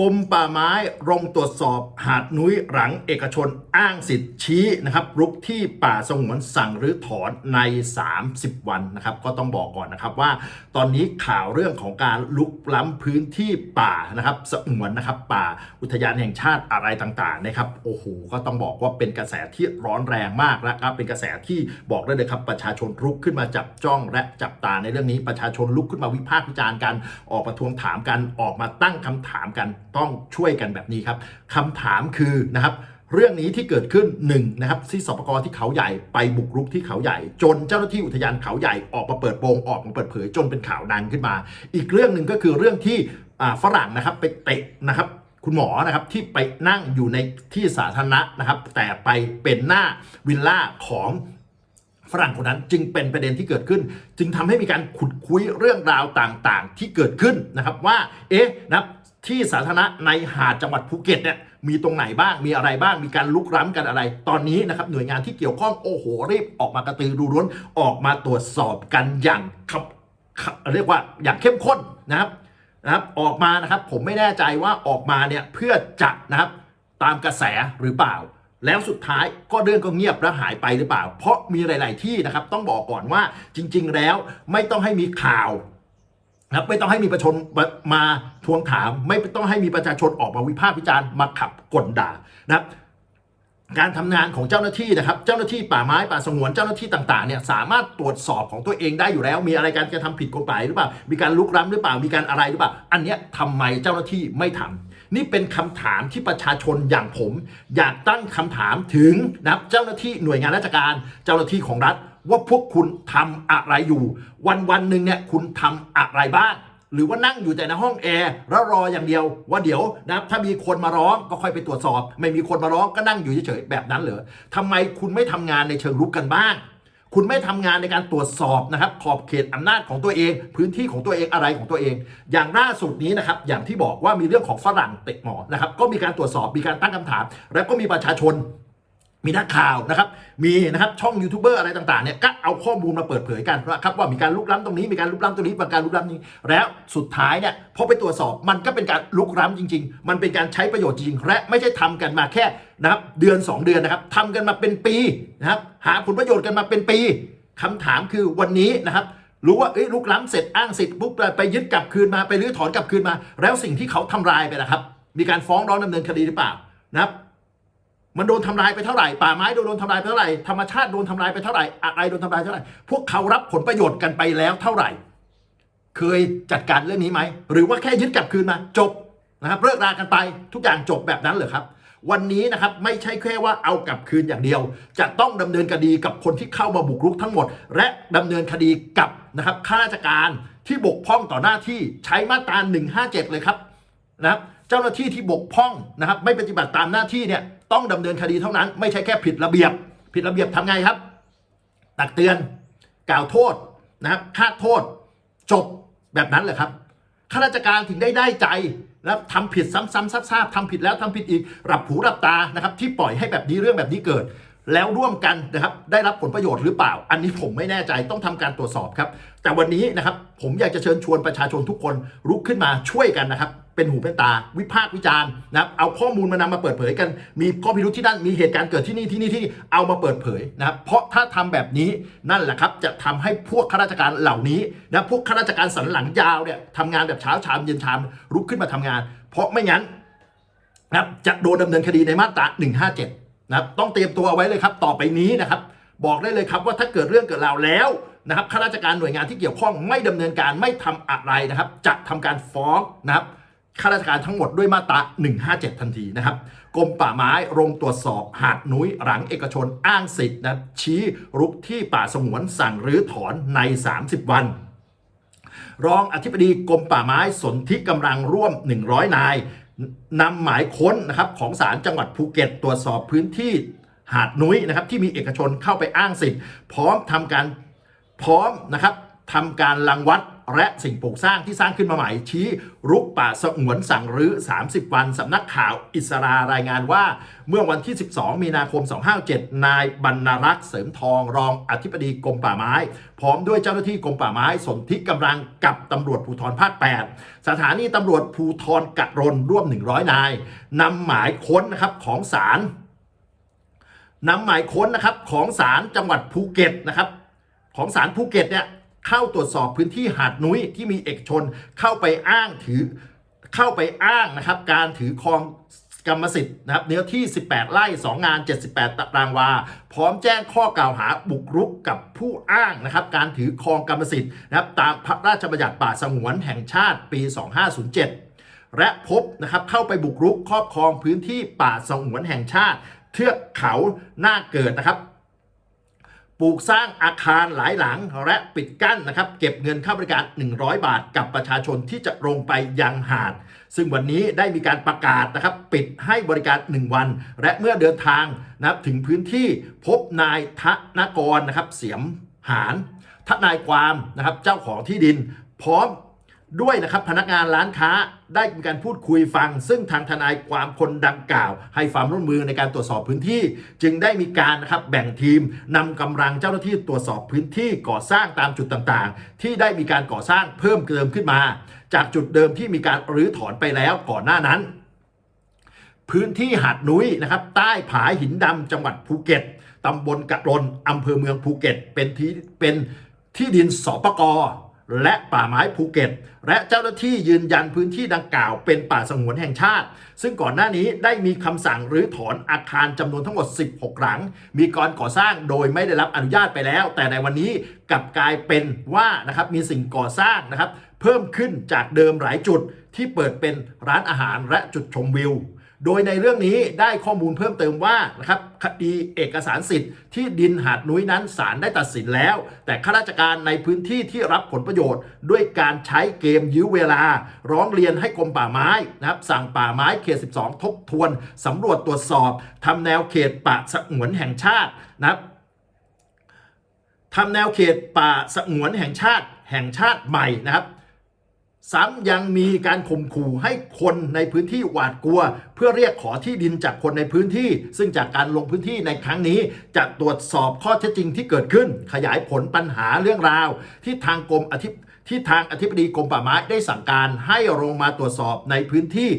กรมป่าไม้ลงตรวจสอบหาดนุ้ยหลังเอกชนอ้างสิทธิ์ชี้นะครับรุกที่ป่าสงวนสั่งหรือถอนใน 30 วันนะครับ ก็ต้องบอกก่อนนะครับว่า ตอนนี้ข่าวเรื่องของการลุกล้ำพื้นที่ป่านะครับสงวนนะครับ ป่าอุทยานแห่งชาติอะไรต่างๆนะครับโอ้โหก็ต้องบอกว่าเป็นกระแสที่ร้อนแรงมากนะครับ เป็นกระแสที่บอกได้เลยครับ ประชาชนลุกขึ้นมาจับจ้องและจับตาในเรื่องนี้ประชาชนลุกขึ้นมาวิพากษ์วิจารณ์กันออกมาทวงถามกันออกมาตั้งคำถามกัน ต้องช่วยกันแบบนี้ครับคำถามคือนะครับเรื่องนี้ที่เกิดขึ้นหนึ่งนะครับที่สปกที่เขาใหญ่ไปบุกรุกที่เขาใหญ่ จนเจ้าหน้าที่อุทยานเขาใหญ่ออกมาเปิดโปงออกมาเปิดเผยจนเป็นข่าวดังขึ้นมา อีกเรื่องหนึ่งก็คือเรื่องที่ฝรั่งนะครับไปเตะนะครับคุณหมอนะครับที่ไปนั่งอยู่ในที่สาธารณะนะครับ แต่ไปเป็นหน้าวิลล่าของฝรั่งคนนั้นจึงเป็นประเด็นที่เกิดขึ้น จึงทำให้มีการขุดคุยเรื่องราวต่างๆ ที่เกิดขึ้นนะครับว่าเอ๊ะนะ ที่สาธารณะในหาดจังหวัดภูเก็ตเนี่ยมีตรงไหนบ้างมีอะไรบ้างมีการลุกล้ำกันอะไร ตอนนี้นะครับหน่วยงานที่เกี่ยวข้องโอ้โหรีบออกมากระตือรือร้นออกมาตรวจสอบกันอย่างเรียกว่าอย่างเข้มข้นนะครับนะครับออกมานะครับผมไม่แน่ใจว่าออกมาเนี่ยเพื่อจะนะครับตามกระแสหรือเปล่า แล้วสุดท้ายก็เรื่องก็เงียบและหายไปหรือเปล่า เพราะมีหลาย ๆ ที่นะครับต้องบอกก่อนว่าจริง ๆ แล้วไม่ต้องให้มีข่าว นะครับไม่ต้องให้มีประชาชนมาทวงถาม ไม่ต้องให้มีประชาชนออกมาวิพากษ์วิจารณ์มาขับกลด่านะครับการทำงานของเจ้าหน้าที่นะครับ เจ้าหน้าที่ป่าไม้ป่าสงวนเจ้าหน้าที่ต่างๆเนี่ยสามารถตรวจสอบของตัวเองได้อยู่แล้ว มีอะไรการกระทำผิดกฎหมายหรือเปล่า มีการลุกล้ำหรือเปล่า มีการอะไรหรือเปล่า อันเนี้ยทำไมเจ้าหน้าที่ไม่ทำนี่เป็นคำถามที่ประชาชนอย่างผม อยากตั้งคำถามถึงนะเจ้าหน้าที่หน่วยงานราชการ เจ้าหน้าที่ของรัฐ ว่าพวกคุณทำอะไรอยู่ วันวันหนึ่งเนี่ยคุณทำอะไรบ้างหรือว่านั่งอยู่แต่ในห้องแอร์แล้วรออย่างเดียว ว่าเดี๋ยวนะถ้ามีคนมาร้องก็ค่อยไปตรวจสอบ ไม่มีคนมาร้องก็นั่งอยู่เฉยๆแบบนั้นเหรอทำไมคุณไม่ทำงานในเชิงรุกกันบ้าง คุณไม่ทำงานในการตรวจสอบนะครับ ขอบเขตอำนาจของตัวเอง พื้นที่ของตัวเองอะไรของตัวเอง อย่างล่าสุดนี้นะครับอย่างที่บอกว่ามีเรื่องของฝรั่งเตะหมอนะครับก็มีการตรวจสอบมีการตั้งคำถาม แล้วก็มีประชาชน มีนักข่าวนะครับ มีนะครับช่องยูทูบเบอร์อะไรต่างๆเนี่ยก็เอาข้อมูลมาเปิดเผยกันนะครับว่ามีการลุกล้ำตรงนี้มีการลุกล้ำตรงนี้มีการลุกล้ำนี้ แล้วสุดท้ายเนี่ยพอไปตรวจสอบมันก็เป็นการลุกล้ำจริง ๆ มันเป็นการใช้ประโยชน์จริงและไม่ใช่ทำกันมาแค่นะครับเดือน 2 เดือนนะครับทำกันมาเป็นปีนะครับหาผลประโยชน์กันมาเป็นปีคำถามคือวันนี้นะครับรู้ว่าเอ้ยลุกล้ำเสร็จอ้างสิทธิ์ปุ๊บไปยึดกลับคืนมาไปรื้อถอนกลับคืนมา แล้วสิ่งที่เขาทำลายไปนะครับ มีการฟ้องร้องดำเนินคดีหรือเปล่านะครับ มันโดนทำลายไปเท่าไหร่ป่าไม้โดนโดนทำลายไปเท่าไหร่ธรรมชาติโดนทำลายไปเท่าไหร่อะไรโดนทำลายเท่าไหร่พวกเขารับผลประโยชน์กันไปแล้วเท่าไหร่ เคยจัดการเรื่องนี้ไหมหรือว่าแค่ยึดกลับคืนมาจบนะครับเลิกรากันไปทุกอย่างจบแบบนั้นเหรอครับ วันนี้นะครับไม่ใช่แค่ว่าเอากลับคืนอย่างเดียว จะต้องดำเนินคดีกับคนที่เข้ามาบุกรุกทั้งหมด และดำเนินคดีกับนะครับข้าราชการที่บกพร่องต่อหน้าที่ใช้มาตรา157 เลยครับนะครับเจ้าหน้าที่ที่บกพร่องนะครับ ไม่ปฏิบัติตามหน้าที่เนี่ย ต้องดำเนินคดีเท่านั้น ไม่ใช่แค่ผิดระเบียบ ผิดระเบียบทำไงครับ ตักเตือน กล่าวโทษนะครับคาดโทษ จบแบบนั้นเลยครับข้าราชการถึงได้ได้ใจนะครับทำผิดซ้ำๆซักๆทำผิดแล้วทำผิดอีกรับหูรับตานะครับ ที่ปล่อยให้แบบนี้เรื่องแบบนี้เกิด แล้วร่วมกันนะครับได้รับผลประโยชน์หรือเปล่า อันนี้ผมไม่แน่ใจต้องทำการตรวจสอบครับ แต่วันนี้นะครับผมอยากจะเชิญชวนประชาชนทุกคนลุกขึ้นมาช่วยกันนะครับ เป็นหูเป็นตา วิพากษ์วิจารณ์นะครับเอาข้อมูลมานำมาเปิดเผยกัน มีข้อพิรุธที่นั่นมีเหตุการณ์เกิดที่นี่ที่นี่ที่นี่เอามาเปิดเผยนะครับเพราะถ้าทำแบบนี้นั่นแหละครับ จะทำให้พวกข้าราชการเหล่านี้นะพวกข้าราชการสันหลังยาวเนี่ยทำงานแบบเช้าชามเย็นชามลุกขึ้นมาทำงาน เพราะไม่งั้นนะครับจะโดนดำเนินคดีในมาตรา157 นะต้องเตรียมตัวเอาไว้เลยครับต่อไปนี้นะครับ บอกได้เลยครับว่าถ้าเกิดเรื่องเกิดราวแล้วนะครับข้าราชการหน่วยงานที่เกี่ยวข้องไม่ดำเนินการไม่ทำอะไรนะครับ จะทำการฟ้องนะครับข้าราชการทั้งหมดด้วยมาตรา 157 ทันทีนะครับกรมป่าไม้ลงตรวจสอบหาดนุ้ยหลังเอกชนอ้างสิทธิ์นะชี้รุกที่ป่าสงวนสั่งรื้อถอนใน 30 วัน รองอธิบดีกรมป่าไม้สนธิกำลังร่วม 100 นาย นำหมายค้นนะครับของศาลจังหวัดภูเก็ตตรวจสอบพื้นที่หาดนุ้ยนะครับที่มีเอกชนเข้าไปอ้างสิทธิ์ พร้อมทำการพร้อมนะครับ ทำการลังวัดและสิ่งปลูกสร้างที่สร้างขึ้นมาใหม่ ชี้รุกป่าสงวนสั่งรื้อ 30 วัน สำนักข่าวอิสรารายงานว่า เมื่อวันที่ 12 มีนาคม 257 นายบรรณรักษ์เสริมทองรองอธิบดีกรมป่าไม้ พร้อมด้วยเจ้าหน้าที่กรมป่าไม้สนธิกำลังกับตำรวจภูธรภาค 8 สถานีตำรวจภูธรกะรนร่วม 100 นายนำหมายค้นนะครับของศาลนำหมายค้นนะครับของศาลจังหวัดภูเก็ตนะครับของศาลภูเก็ตเนี่ย เข้าตรวจสอบพื้นที่หาดนุ้ยที่มีเอกชนเข้าไปอ้างถือเข้าไปอ้างนะครับ การถือครองกรรมสิทธิ์นะครับเนื้อที่ 18 ไร่ 2 งาน 78 ตารางวา พร้อมแจ้งข้อกล่าวหาบุกรุกกับผู้อ้างนะครับ การถือครองกรรมสิทธิ์นะครับตามพระราชบัญญัติป่าสงวนแห่งชาติปี 2507 และพบนะครับเข้าไปบุกรุกครอบครองพื้นที่ป่าสงวนแห่งชาติ เทือกเขาหน้าเกิดนะครับ ปลูกสร้างอาคารหลายหลังและปิดกั้นนะครับเก็บเงินค่าบริการ 100 บาทกับประชาชนที่จะลงไปยังหาด ซึ่งวันนี้ได้มีการประกาศนะครับปิดให้บริการ 1 วัน และเมื่อเดินทางนะครับถึงพื้นที่พบนายทนกรนะครับเสียมหานทนายความนะครับเจ้าของที่ดิน พร้อม ด้วยนะครับพนักงานร้านค้าได้มีการพูดคุยฟัง ซึ่งทางทนายความคนดังกล่าว ให้ความร่วมมือในการตรวจสอบพื้นที่ จึงได้มีการนะครับแบ่งทีมนำกำลังเจ้าหน้าที่ตรวจสอบพื้นที่ก่อสร้างตามจุดต่างๆ ที่ได้มีการก่อสร้างเพิ่มเติมขึ้นมา จากจุดเดิมที่มีการรื้อถอนไปแล้วก่อนหน้านั้น พื้นที่หาดนุ้ยนะครับใต้ผาหินดำจังหวัดภูเก็ตตำบลกะรนอำเภอเมืองภูเก็ตเป็นที่เป็นที่ดินสปก และป่าไม้ภูเก็ต และเจ้าหน้าที่ยืนยันพื้นที่ดังกล่าวเป็นป่าสงวนแห่งชาติ ซึ่งก่อนหน้านี้ได้มีคำสั่งรื้อถอนอาคารจำนวนทั้งหมด 16 หลัง มีการก่อสร้างโดยไม่ได้รับอนุญาตไปแล้ว แต่ในวันนี้กลับกลายเป็นว่านะครับมีสิ่งก่อสร้างนะครับเพิ่มขึ้นจากเดิมหลายจุดที่เปิดเป็นร้านอาหารและจุดชมวิว โดยในเรื่องนี้ได้ข้อมูลเพิ่มเติมว่านะครับคดีเอกสารสิทธิ์ที่ดินหาดนุ้ยนั้นศาลได้ตัดสินแล้ว แต่ข้าราชการในพื้นที่ที่รับผลประโยชน์ ด้วยการใช้เกมยื้อเวลา ร้องเรียนให้กรมป่าไม้นะครับสั่งป่าไม้เขต 12 ทบทวนสำรวจตรวจสอบทำแนวเขตป่าสงวนแห่งชาตินะครับทำแนวเขตป่าสงวนแห่งชาติแห่งชาติใหม่นะครับ ซ้ำยังมีการข่มขู่ให้คนในพื้นที่หวาดกลัว เพื่อเรียกขอที่ดินจากคนในพื้นที่ ซึ่งจากการลงพื้นที่ในครั้งนี้ จะตรวจสอบข้อเท็จจริงที่เกิดขึ้น ขยายผลปัญหาเรื่องราว ที่ทางกรมอธิที่ทางอธิบดีกรมป่าไม้ได้สั่งการให้ลงมาตรวจสอบในพื้นที่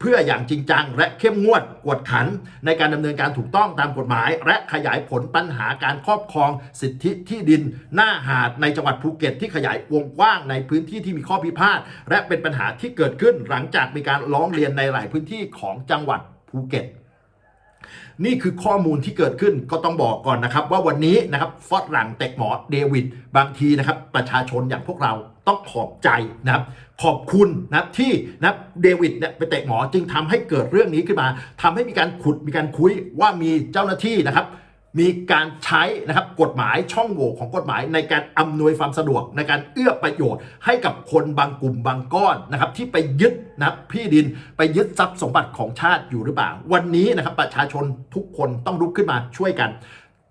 เพื่ออย่างจริงจัง และเข้มงวดกวดขัน ในการดำเนินการถูกต้องตามกฎหมาย และขยายผลปัญหาการครอบครองสิทธิที่ดิน หน้าหาดในจังหวัดภูเก็ตที่ขยายวงกว้างในพื้นที่ที่มีข้อพิพาทและเป็นปัญหาที่เกิดขึ้นหลังจากมีการร้องเรียนในหลายพื้นที่ของจังหวัดภูเก็ต นี่คือข้อมูลที่เกิดขึ้นก็ต้องบอกก่อนนะครับ ว่าวันนี้นะครับฟอดหลังเตกหมอเดวิดบางทีนะครับ ประชาชนอย่างพวกเราต้องขอบใจนะครับ ขอบคุณนะครับที่นะครับเดวิดเนี่ยไปเตะหมอจึงทำให้เกิดเรื่องนี้ขึ้นมาทำให้มีการขุดมีการคุยว่ามีเจ้าหน้าที่นะครับ มีการใช้นะครับกฎหมายช่องโหว่ของกฎหมายในการอำนวยความสะดวกในการเอื้อประโยชน์ ให้กับคนบางกลุ่มบางก้อนนะครับที่ไปยึดนะพี่ดินไปยึดทรัพย์สมบัติของชาติอยู่หรือเปล่า วันนี้นะครับประชาชนทุกคนต้องลุกขึ้นมาช่วยกัน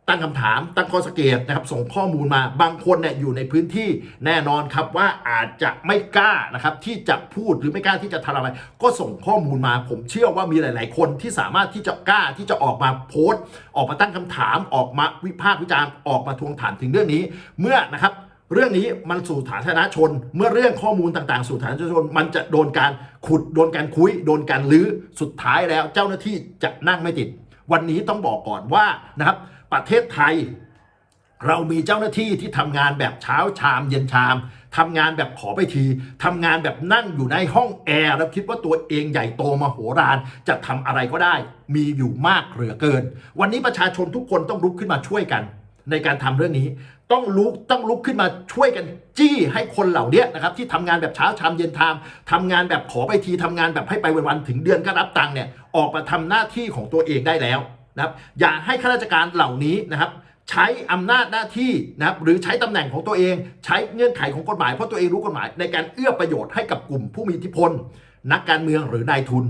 ตั้งคำถามตั้งข้อสังเกตนะครับส่งข้อมูลมาบางคนเนี่ยอยู่ในพื้นที่แน่นอนครับว่าอาจจะไม่กล้านะครับที่จะพูดหรือไม่กล้าที่จะทำอะไร ก็ส่งข้อมูลมา ผมเชื่อว่ามีหลาย ๆ คนที่สามารถที่จะกล้าที่จะออกมาโพสต์ ออกมาตั้งคำถามออกมาวิพากษ์วิจารณ์ออกมาทวงถามถึงเรื่องนี้ เมื่อนะครับเรื่องนี้มันสู่สาธารณชน เมื่อเรื่องข้อมูลต่างๆ สู่สาธารณชน มันจะโดนการขุดโดนการคุย โดนการลื้อสุดท้ายแล้วเจ้าหน้าที่จะนั่งไม่ติด วันนี้ต้องบอกก่อนว่านะครับ ประเทศไทย เรามีเจ้าหน้าที่ที่ทำงานแบบเช้าชามเย็นชามทำงานแบบขอไปทีทำงานแบบนั่งอยู่ในห้องแอร์แล้วคิดว่าตัวเองใหญ่โตมาโหฬารจะทำอะไรก็ได้ มีอยู่มากเหลือเกิน วันนี้ประชาชนทุกคนต้องลุกขึ้นมาช่วยกัน ในการทำเรื่องนี้ ต้องลุกต้องลุกขึ้นมาช่วยกันจี้ให้คนเหล่านี้นะครับที่ทำงานแบบเช้าชามเย็นชามทำงานแบบขอไปทีทำงานแบบให้ไปวันๆถึงเดือนก็รับตังค์เนี่ยออกมาทำหน้าที่ของตัวเองได้แล้ว นะครับอย่าให้ข้าราชการเหล่านี้นะครับใช้อำนาจหน้าที่นะครับหรือใช้ตำแหน่งของตัวเอง ใช้เงื่อนไขของกฎหมายเพราะตัวเองรู้กฎหมาย ในการเอื้อประโยชน์ให้กับกลุ่มผู้มีอิทธิพล นักการเมืองหรือนายทุน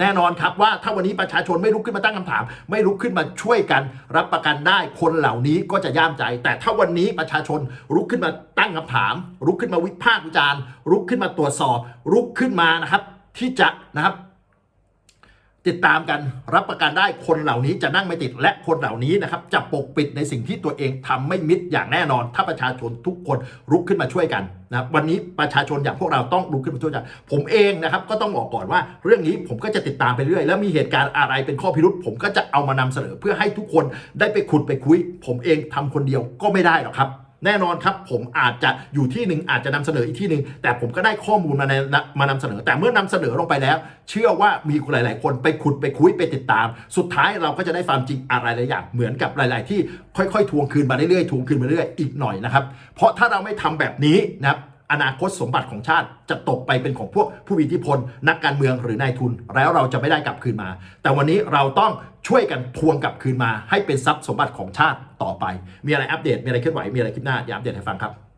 แน่นอนครับว่าถ้าวันนี้ประชาชนไม่ลุกขึ้นมาตั้งคำถาม ไม่ลุกขึ้นมาช่วยกันรับประกันได้คนเหล่านี้ก็จะย่ามใจ แต่ถ้าวันนี้ประชาชนลุกขึ้นมาตั้งคำถาม ลุกขึ้นมาวิพากษ์วิจารณ์ลุกขึ้นมาตรวจสอบลุกขึ้นมานะครับที่จะนะครับ ติดตามกันรับประกันได้คนเหล่านี้จะนั่งไม่ติดและคนเหล่านี้นะครับจะปกปิดในสิ่งที่ตัวเองทำไม่มิดอย่างแน่นอน ถ้าประชาชนทุกคนลุกขึ้นมาช่วยกันนะวันนี้ประชาชนอย่างพวกเราต้องลุกขึ้นมาช่วยกันผมเองนะครับก็ต้องบอกก่อนว่า เรื่องนี้ผมก็จะติดตามไปเรื่อยแล้วมีเหตุการณ์อะไรเป็นข้อพิรุษผมก็จะเอามานำเสนอเพื่อให้ทุกคนได้ไปขุดไปคุย ผมเองทำคนเดียวก็ไม่ได้หรอกครับ แน่นอนครับผมอาจจะอยู่ที่หนึ่งอาจจะนำเสนออีกที่หนึ่งแต่ผมก็ได้ข้อมูลมาในมานำเสนอ แต่เมื่อนำเสนอลงไปแล้ว เชื่อว่ามีหลาย ๆ คนไปขุดไปคุยไปติดตาม สุดท้ายเราก็จะได้ความจริงอะไรหลายอย่างเหมือนกับหลาย ๆ ที่ค่อย ๆ ทวงคืนมาเรื่อยๆทวงคืนมาเรื่อยๆอีกหน่อยนะครับ เพราะถ้าเราไม่ทำแบบนี้นะครับ อนาคตสมบัติของชาติจะตกไปเป็นของพวกผู้มีอิทธิพล นักการเมืองหรือนายทุน แล้วเราจะไม่ได้กลับคืนมา แต่วันนี้เราต้องช่วยกันทวงกลับคืนมา ให้เป็นทรัพย์สมบัติของชาติต่อไป มีอะไรอัปเดตมีอะไรเคลื่อนไหวมีอะไรคลิปหน้าอย่าอัปเดตให้ฟังครับ